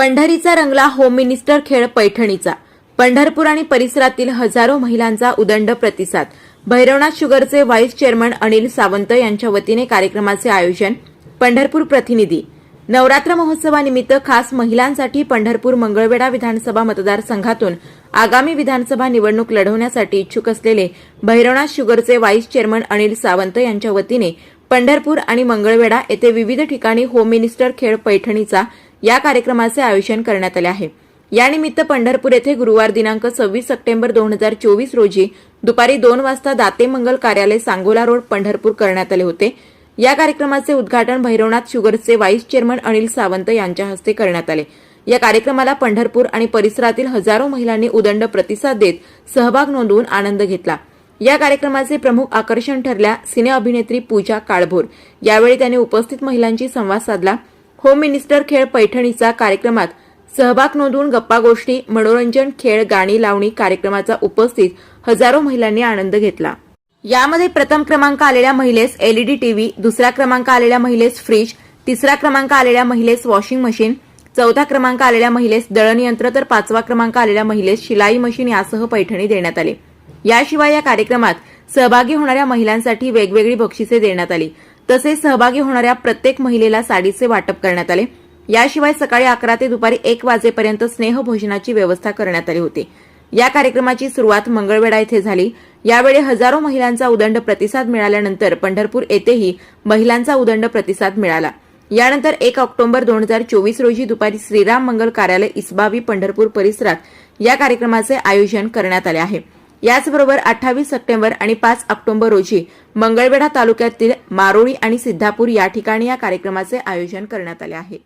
पंढरीचा रंगला home minister खेळ पैठणीचा. पंढरपूर आणि परिसरातील हजारो महिलांचा उदंड प्रतिसाद. भैरवनाथ शुगरचे व्हाईस चेअरमन अनिल सावंत यांच्या वतीने कार्यक्रमाचे आयोजन पंढरपूर प्रतिनिधी. नवरात्र महोत्सवानिमित्त खास महिलांसाठी पंढरपूर मंगळवेढा विधानसभा मतदारसंघातून आगामी विधानसभा निवडणूक लढवण्यासाठी इच्छुक असलेले भैरवनाथ शुगरचे व्हाईस चेअरमन अनिल सावंत यांच्या वतीने पंढरपूर आणि मंगळवेढा येथे विविध ठिकाणी होम मिनिस्टर खेळ पैठणीचा या कार्यक्रमाचे आयोजन करण्यात आले आहे. यानिमित्त पंढरपूर येथे गुरुवार दिनांक सव्वीस सप्टेंबर दोन हजार चोवीस रोजी दुपारी दोन वाजता दाते मंगल कार्यालय सांगोला रोड पंढरपूर करण्यात आले होते. या कार्यक्रमाचे उद्घाटन भैरवनाथ शुगर्सचे व्हाईस चेअरमन अनिल सावंत यांच्या हस्ते करण्यात आले. या कार्यक्रमाला पंढरपूर आणि परिसरातील हजारो महिलांनी उदंड प्रतिसाद देत सहभाग नोंदवून आनंद घेतला. या कार्यक्रमाचे प्रमुख आकर्षण ठरल्या सिने अभिनेत्री पूजा काळभोर. यावेळी त्यांनी उपस्थित महिलांशी संवाद साधला. होम मिनिस्टर खेळ पैठणीचा कार्यक्रमात सहभाग नोंदवून गप्पा गोष्टी मनोरंजन खेळ गाणी लावणी कार्यक्रमाचा उपस्थित हजारो महिलांनी आनंद घेतला. यामध्ये प्रथम क्रमांक आलेल्या महिलेस एलईडी टीव्ही दुसरा क्रमांक आलेल्या महिलेस फ्रीज तिसरा क्रमांक आलेल्या महिलेस वॉशिंग मशीन चौथा क्रमांक आलेल्या महिलेस दळणयंत्र तर पाचवा क्रमांक आलेल्या महिलेस शिलाई मशीन यासह पैठणी देण्यात आली. याशिवाय या कार्यक्रमात सहभागी होणाऱ्या महिलांसाठी वेगवेगळी बक्षिसे देण्यात आली. तसेच सहभागी होणाऱ्या प्रत्येक महिलेला साडीचे वाटप करण्यात आले. याशिवाय सकाळी अकरा ते दुपारी एक वाजेपर्यंत स्नेहभोजनाची व्यवस्था करण्यात आली होती. या कार्यक्रमाची सुरुवात मंगळवेढा येथे झाली. यावेळी हजारो महिलांचा उदंड प्रतिसाद मिळाल्यानंतर पंढरपूर येथेही महिलांचा उदंड प्रतिसाद मिळाला. यानंतर एक ऑक्टोबर दोन हजार चोवीस रोजी दुपारी श्रीराम मंगल कार्यालय इस्बावी पंढरपूर परिसरात या कार्यक्रमाचे आयोजन करण्यात आले आहे. याचबरोबर अठ्ठावीस सप्टेंबर आणि पाच ऑक्टोबर रोजी मंगळवेढा तालुक्यातील मारोळी आणि सिद्धापूर या ठिकाणी या कार्यक्रमाचे आयोजन करण्यात आले आहे.